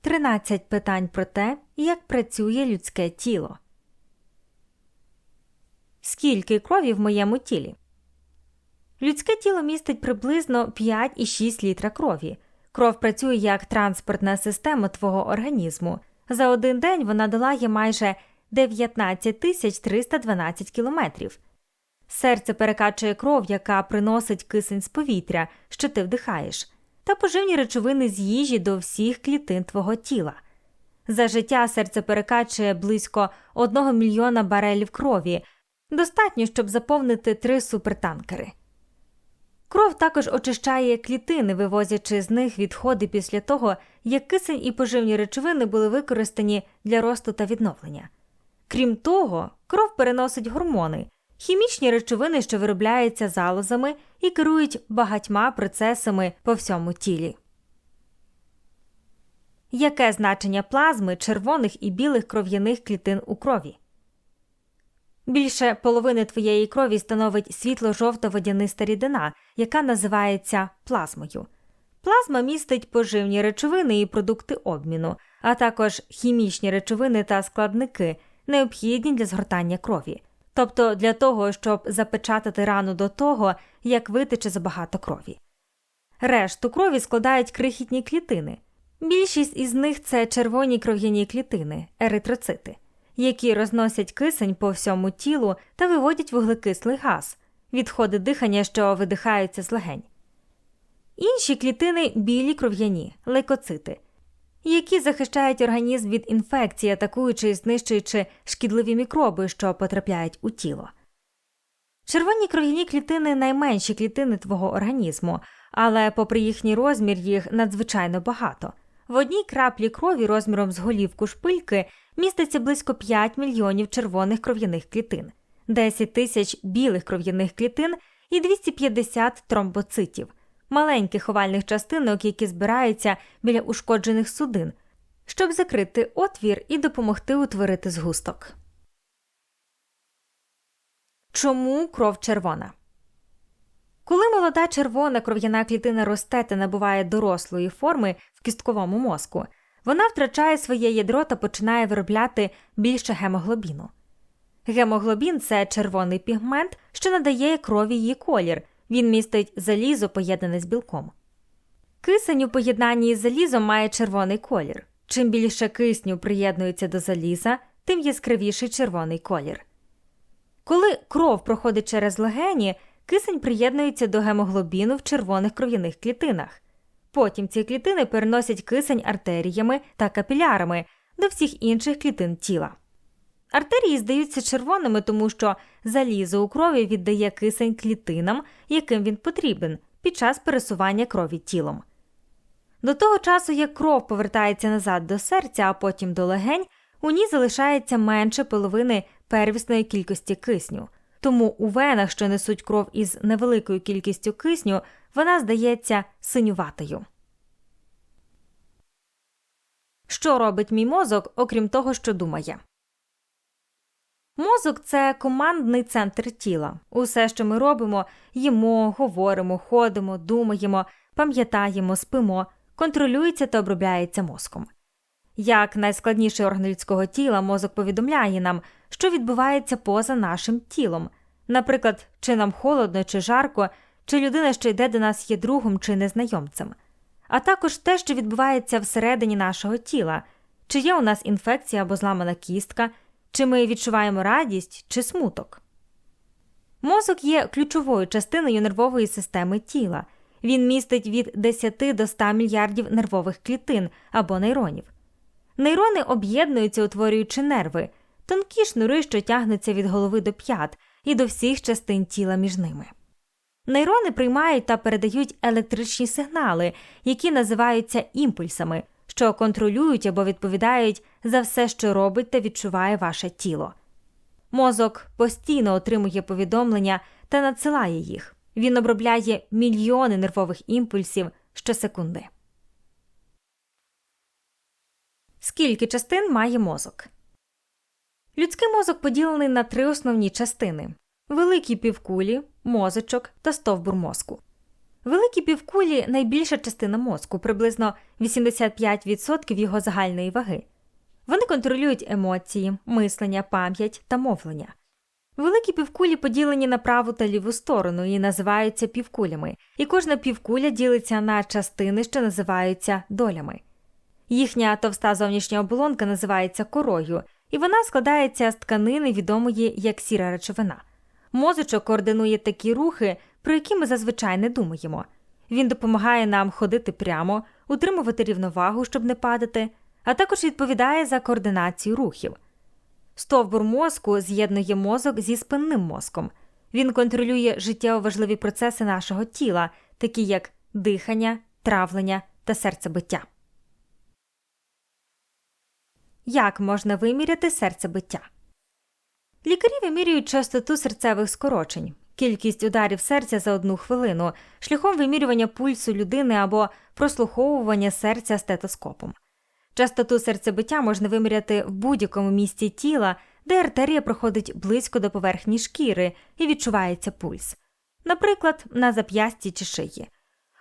Тринадцять питань про те, як працює людське тіло. Скільки крові в моєму тілі? Людське тіло містить приблизно 5,6 літра крові. Кров працює як транспортна система твого організму. За один день вона долає майже 19 тисяч 312 кілометрів. Серце перекачує кров, яка приносить кисень з повітря, що ти вдихаєш, та поживні речовини з їжі до всіх клітин твого тіла. За життя серце перекачує близько 1 мільйона барелів крові, достатньо, щоб заповнити три супертанкери. Кров також очищає клітини, вивозячи з них відходи після того, як кисень і поживні речовини були використані для росту та відновлення. Крім того, кров переносить гормони, хімічні речовини, що виробляються залозами і керують багатьма процесами по всьому тілі. Яке значення плазми червоних і білих кров'яних клітин у крові? Більше половини твоєї крові становить світло-жовта водяниста рідина, яка називається плазмою. Плазма містить поживні речовини і продукти обміну, а також хімічні речовини та складники, необхідні для згортання крові, тобто для того, щоб запечатати рану до того, як витече забагато крові. Решту крові складають крихітні клітини. Більшість із них це червоні кров'яні клітини, еритроцити які розносять кисень по всьому тілу та виводять вуглекислий газ, відходи дихання, що видихаються з легень. Інші клітини білі кров'яні, лейкоцити, які захищають організм від інфекції, атакуючи і знищуючи шкідливі мікроби, що потрапляють у тіло. Червоні кров'яні клітини найменші клітини твого організму, але, попри їхній розмір, їх надзвичайно багато. В одній краплі крові розміром з голівку шпильки міститься близько 5 мільйонів червоних кров'яних клітин, 10 тисяч білих кров'яних клітин і 250 тромбоцитів, маленьких овальних частинок, які збираються біля ушкоджених судин, щоб закрити отвір і допомогти утворити згусток. Чому кров червона? Коли молода червона кров'яна клітина росте та набуває дорослої форми в кістковому мозку, вона втрачає своє ядро та починає виробляти більше гемоглобіну. Гемоглобін це червоний пігмент, що надає крові її колір, він містить залізо, поєднане з білком. Кисень у поєднанні з залізом має червоний колір. Чим більше кисню приєднується до заліза, тим яскравіший червоний колір. Коли кров проходить через легені, кисень приєднується до гемоглобіну в червоних кров'яних клітинах. Потім ці клітини переносять кисень артеріями та капілярами до всіх інших клітин тіла. Артерії здаються червоними, тому що залізо у крові віддає кисень клітинам, яким він потрібен, під час пересування крові тілом. До того часу, як кров повертається назад до серця, а потім до легень, у ній залишається менше половини первісної кількості кисню. Тому у венах, що несуть кров із невеликою кількістю кисню, вона здається синюватою. Що робить мій мозок, окрім того, що думає? Мозок це командний центр тіла. Усе, що ми робимо, їмо, говоримо, ходимо, думаємо, пам'ятаємо, спимо, контролюється та обробляється мозком. Як найскладніший орган людського тіла, мозок повідомляє нам, що відбувається поза нашим тілом, наприклад, чи нам холодно чи жарко, чи людина, що йде до нас, є другом чи незнайомцем, а також те, що відбувається всередині нашого тіла, чи є у нас інфекція або зламана кістка, чи ми відчуваємо радість чи смуток. Мозок є ключовою частиною нервової системи тіла. Він містить від 10 до 100 мільярдів нервових клітин або нейронів. Нейрони об'єднуються, утворюючи нерви, тонкі шнури, що тягнуться від голови до п'ят і до всіх частин тіла між ними. Нейрони приймають та передають електричні сигнали, які називаються імпульсами, що контролюють або відповідають за все, що робить та відчуває ваше тіло. Мозок постійно отримує повідомлення та надсилає їх. Він обробляє мільйони нервових імпульсів щосекунди. Скільки частин має мозок? Людський мозок поділений на три основні частини великі півкулі, мозочок та стовбур мозку. Великі півкулі найбільша частина мозку, приблизно 85% його загальної ваги. Вони контролюють емоції, мислення, пам'ять та мовлення. Великі півкулі поділені на праву та ліву сторону і називаються півкулями, і кожна півкуля ділиться на частини, що називаються долями. Їхня товста зовнішня оболонка називається корою, і вона складається з тканини, відомої як сіра речовина. Мозочок координує такі рухи, про які ми зазвичай не думаємо. Він допомагає нам ходити прямо, утримувати рівновагу, щоб не падати, а також відповідає за координацію рухів. Стовбур мозку з'єднує мозок зі спинним мозком. Він контролює життєво важливі процеси нашого тіла, такі як дихання, травлення та серцебиття. Як можна виміряти серцебиття? Лікарі вимірюють частоту серцевих скорочень, кількість ударів серця за одну хвилину, шляхом вимірювання пульсу людини або прослуховування серця стетоскопом. Частоту серцебиття можна виміряти в будь-якому місці тіла, де артерія проходить близько до поверхні шкіри і відчувається пульс, наприклад, на зап'ясті чи шиї.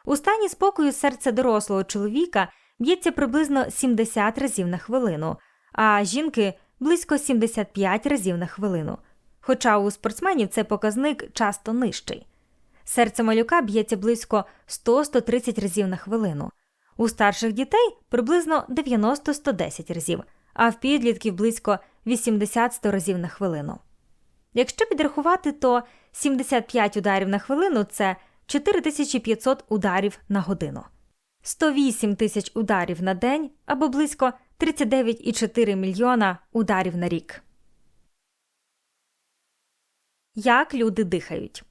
У стані спокою серце дорослого чоловіка б'ється приблизно 70 разів на хвилину, а жінки близько 75 разів на хвилину. Хоча у спортсменів цей показник часто нижчий. Серце малюка б'ється близько 100-130 разів на хвилину. У старших дітей приблизно 90-110 разів, а в підлітків близько 80-100 разів на хвилину. Якщо підрахувати, то 75 ударів на хвилину це 4500 ударів на годину, 108 тисяч ударів на день або близько 39,4 мільйона ударів на рік. Як люди дихають?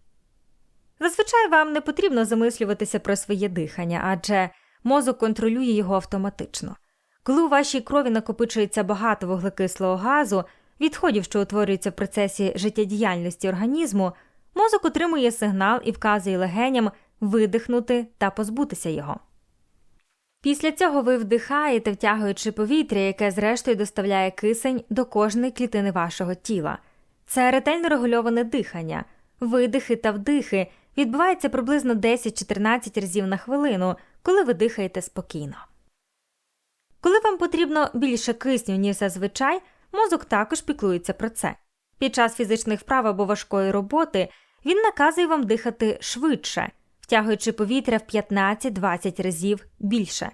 Зазвичай вам не потрібно замислюватися про своє дихання, адже мозок контролює його автоматично. Коли у вашій крові накопичується багато вуглекислого газу, відходів, що утворюються в процесі життєдіяльності організму, мозок отримує сигнал і вказує легеням видихнути та позбутися його. Після цього ви вдихаєте, втягуючи повітря, яке зрештою доставляє кисень до кожної клітини вашого тіла. Це ретельно регульоване дихання, видихи та вдихи відбуваються приблизно 10-14 разів на хвилину, коли ви дихаєте спокійно. Коли вам потрібно більше кисню, ніж зазвичай, мозок також піклується про це. Під час фізичних вправ або важкої роботи він наказує вам дихати швидше, втягуючи повітря в 15-20 разів більше.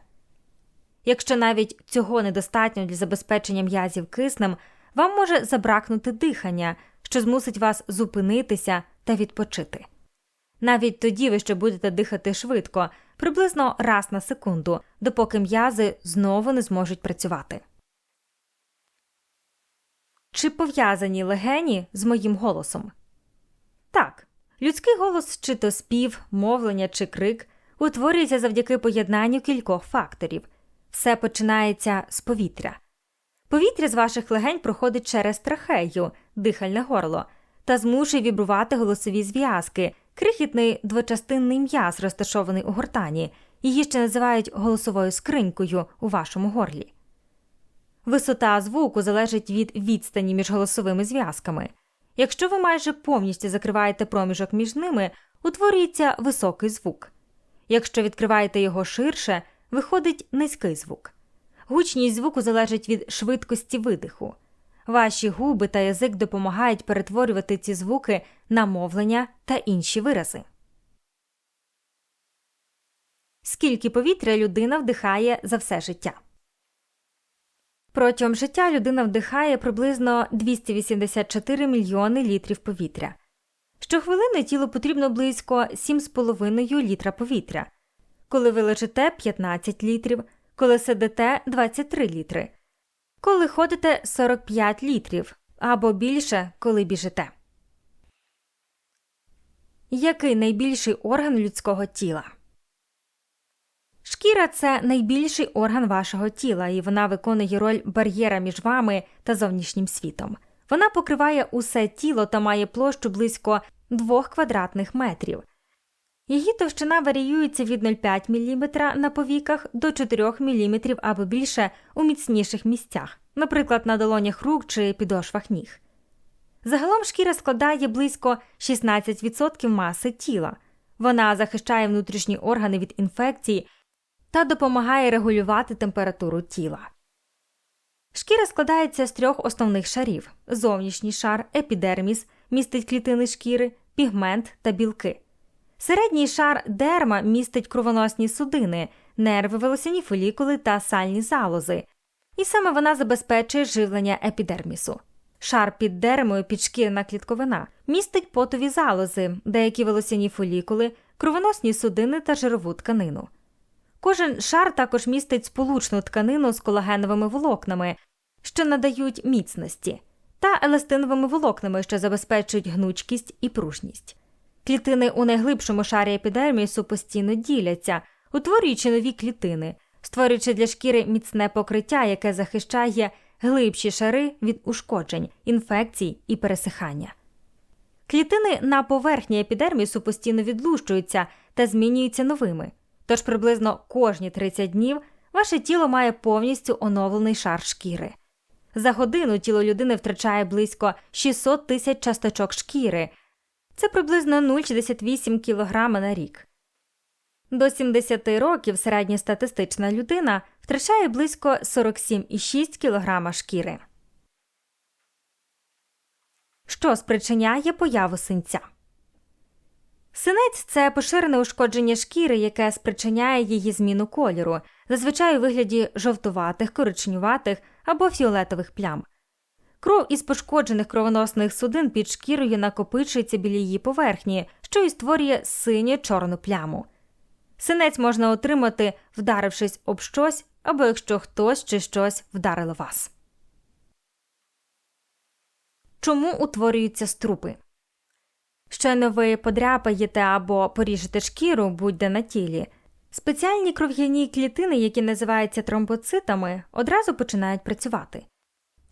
Якщо навіть цього недостатньо для забезпечення м'язів киснем, вам може забракнути дихання, що змусить вас зупинитися та відпочити. Навіть тоді ви ще будете дихати швидко, приблизно раз на секунду, допоки м'язи знову не зможуть працювати. Чи пов'язані легені з моїм голосом? Так. Людський голос, чи то спів, мовлення чи крик, утворюється завдяки поєднанню кількох факторів. Все починається з повітря. Повітря з ваших легень проходить через трахею, дихальне горло, та змушує вібрувати голосові зв'язки, крихітний двочастинний м'яз, розташований у гортані, її ще називають голосовою скринькою у вашому горлі. Висота звуку залежить від відстані між голосовими зв'язками. Якщо ви майже повністю закриваєте проміжок між ними, утворюється високий звук. Якщо відкриваєте його ширше, виходить низький звук. Гучність звуку залежить від швидкості видиху. Ваші губи та язик допомагають перетворювати ці звуки на мовлення та інші вирази. Скільки повітря людина вдихає за все життя? Протягом життя людина вдихає приблизно 284 мільйони літрів повітря. Щохвилини тілу потрібно близько 7,5 літра повітря. Коли ви лежите 15 літрів, коли сидите 23 літри, коли ходите 45 літрів або більше, коли біжите. Який найбільший орган людського тіла? Шкіра це найбільший орган вашого тіла, і вона виконує роль бар'єра між вами та зовнішнім світом. Вона покриває усе тіло та має площу близько 2 квадратних метрів. Її товщина варіюється від 0,5 мм на повіках до 4 мм або більше у міцніших місцях, наприклад, на долонях рук чи підошвах ніг. Загалом шкіра складає близько 16% маси тіла. Вона захищає внутрішні органи від інфекцій та допомагає регулювати температуру тіла. Шкіра складається з трьох основних шарів: зовнішній шар, епідерміс, містить клітини шкіри, пігмент та білки. Середній шар дерма містить кровоносні судини, нерви, волосяні фолікули та сальні залози, і саме вона забезпечує живлення епідермісу. Шар під дермою підшкірна клітковина містить потові залози, деякі волосяні фолікули, кровоносні судини та жирову тканину. Кожен шар також містить сполучну тканину з колагеновими волокнами, що надають міцності, та еластиновими волокнами, що забезпечують гнучкість і пружність. Клітини у найглибшому шарі епідермісу постійно діляться, утворюючи нові клітини, створюючи для шкіри міцне покриття, яке захищає глибші шари від ушкоджень, інфекцій і пересихання. Клітини на поверхні епідермісу постійно відлущуються та змінюються новими, тож приблизно кожні 30 днів ваше тіло має повністю оновлений шар шкіри. За годину тіло людини втрачає близько 600 тисяч часточок шкіри, це приблизно 0,68 кг на рік. До 70 років середньостатистична людина втрачає близько 47,6 кг шкіри. Що спричиняє появу синця? Синець це поширене ушкодження шкіри, яке спричиняє її зміну кольору, зазвичай у вигляді жовтуватих, коричневатих або фіолетових плям. Кров із пошкоджених кровоносних судин під шкірою накопичується біля її поверхні, що і створює синю чорну пляму. Синець можна отримати, вдарившись об щось або якщо хтось чи щось вдарило вас. Чому утворюються струпи? Щойно ви подряпаєте або поріжете шкіру будь-де на тілі. Спеціальні кров'яні клітини, які називаються тромбоцитами, одразу починають працювати.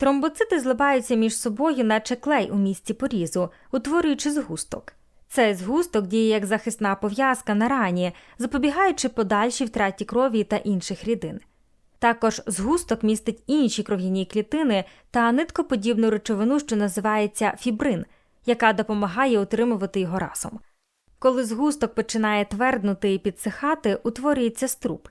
Тромбоцити зливаються між собою, наче клей у місці порізу, утворюючи згусток. Цей згусток діє як захисна пов'язка на рані, запобігаючи подальшій втраті крові та інших рідин. Також згусток містить інші кров'яні клітини та ниткоподібну речовину, що називається фібрин, яка допомагає утримувати його разом. Коли згусток починає тверднути і підсихати, утворюється струп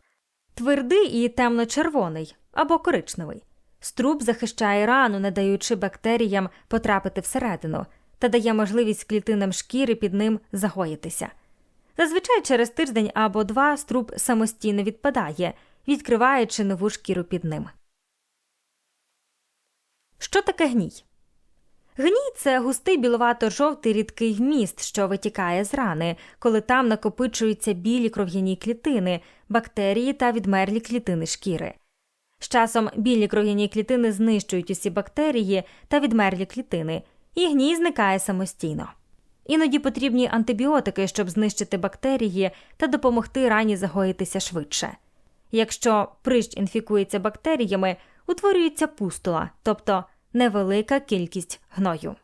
твердий і темно-червоний або коричневий. Струб захищає рану, не даючи бактеріям потрапити всередину, та дає можливість клітинам шкіри під ним загоїтися. Зазвичай через тиждень або два струб самостійно відпадає, відкриваючи нову шкіру під ним. Що таке гній? Гній це густий біловато-жовтий рідкий вміст, що витікає з рани, коли там накопичуються білі кров'яні клітини, бактерії та відмерлі клітини шкіри. З часом білі кров'яні клітини знищують усі бактерії та відмерлі клітини, і гній зникає самостійно. Іноді потрібні антибіотики, щоб знищити бактерії та допомогти рані загоїтися швидше. Якщо прищ інфікується бактеріями, утворюється пустула, тобто невелика кількість гною.